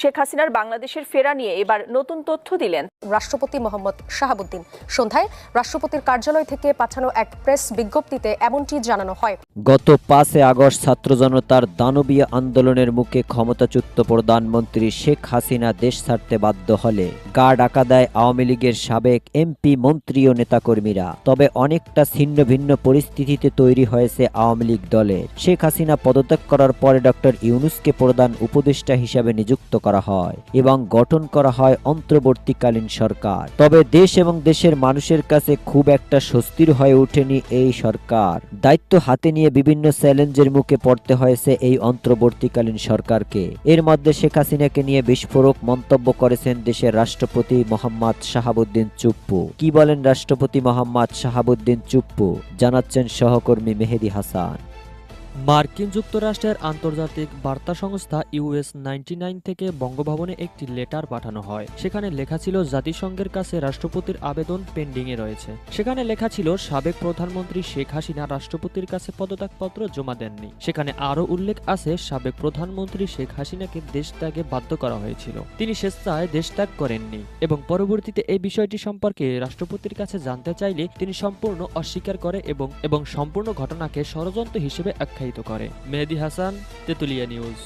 শেখ হাসিনার বাংলাদেশের ফেরা নিয়ে এবার নতুন তথ্য দিলেন। রাষ্ট্রপতি মোহাম্মদ শাহাবুদ্দিন। সন্ধ্যায় রাষ্ট্রপতির কার্যালয় থেকে পাঠানো এক প্রেস বিজ্ঞপ্তিতে এমনটি জানানো হয়। গত পাঁচে আগস্ট ছাত্র জনতার দানবীয় আন্দোলনের মুখে ক্ষমতাচ্যুত প্রধানমন্ত্রী শেখ হাসিনা দেশ ছাড়তে বাধ্য হলে। গা ডাকা দেয় আওয়ামী লীগের সাবেক এমপি, মন্ত্রী ও নেতাকর্মীরা। তবে অনেকটা ছিন্ন ভিন্ন পরিস্থিতিতে তৈরি হয়েছে আওয়ামী লীগ দলের শেখ হাসিনা পদত্যাগ করার পরে ডক্টর ইউনুসকে প্রধান উপদেষ্টা হিসাবে নিযুক্ত করা হয় এবং গঠন করা হয় অন্তর্বর্তীকালীন সরকার। তবে দেশ এবং দেশের মানুষের কাছে খুব একটা স্বস্তির হয়ে ওঠেনি এই সরকার। দায়িত্ব হাতে নিয়ে বিভিন্ন চ্যালেঞ্জের মুখে পড়তে হয়েছে এই অন্তর্বর্তীকালীন সরকারকে। এর মধ্যে শেখ হাসিনাকে নিয়ে বিস্ফোরক মন্তব্য করেছেন দেশের রাষ্ট্রপতি মোহাম্মদ শাহাবুদ্দিন চুপ্পু। কি বলেন রাষ্ট্রপতি মোহাম্মদ শাহাবুদ্দিন চুপ্পু? জানাচ্ছেন সহকর্মী মেহেদি হাসান। মার্কিন যুক্তরাষ্ট্রের আন্তর্জাতিক বার্তা সংস্থা ইউএস নাইনটি থেকে বঙ্গভবনে একটি লেটার পাঠানো হয়। সেখানে লেখা ছিল, জাতিসংঘের কাছে রাষ্ট্রপতির আবেদন পেন্ডিংয়ে রয়েছে। সেখানে লেখা ছিল, সাবেক প্রধানমন্ত্রী শেখ হাসিনা রাষ্ট্রপতির কাছে পদত্যাগপত্র জমা দেননি। সেখানে আরও উল্লেখ আছে, সাবেক প্রধানমন্ত্রী শেখ হাসিনাকে দেশ ত্যাগে বাধ্য করা হয়েছিল। তিনি স্বেচ্ছায় দেশ ত্যাগ করেননি। এবং পরবর্তীতে এই বিষয়টি সম্পর্কে রাষ্ট্রপতির কাছে জানতে চাইলে তিনি সম্পূর্ণ অস্বীকার করে এবং এবং সম্পূর্ণ ঘটনাকে ষড়যন্ত্র হিসেবে আখ্যায়িত করে। মেহেদি হাসান তেতুলিয়া নিউজ।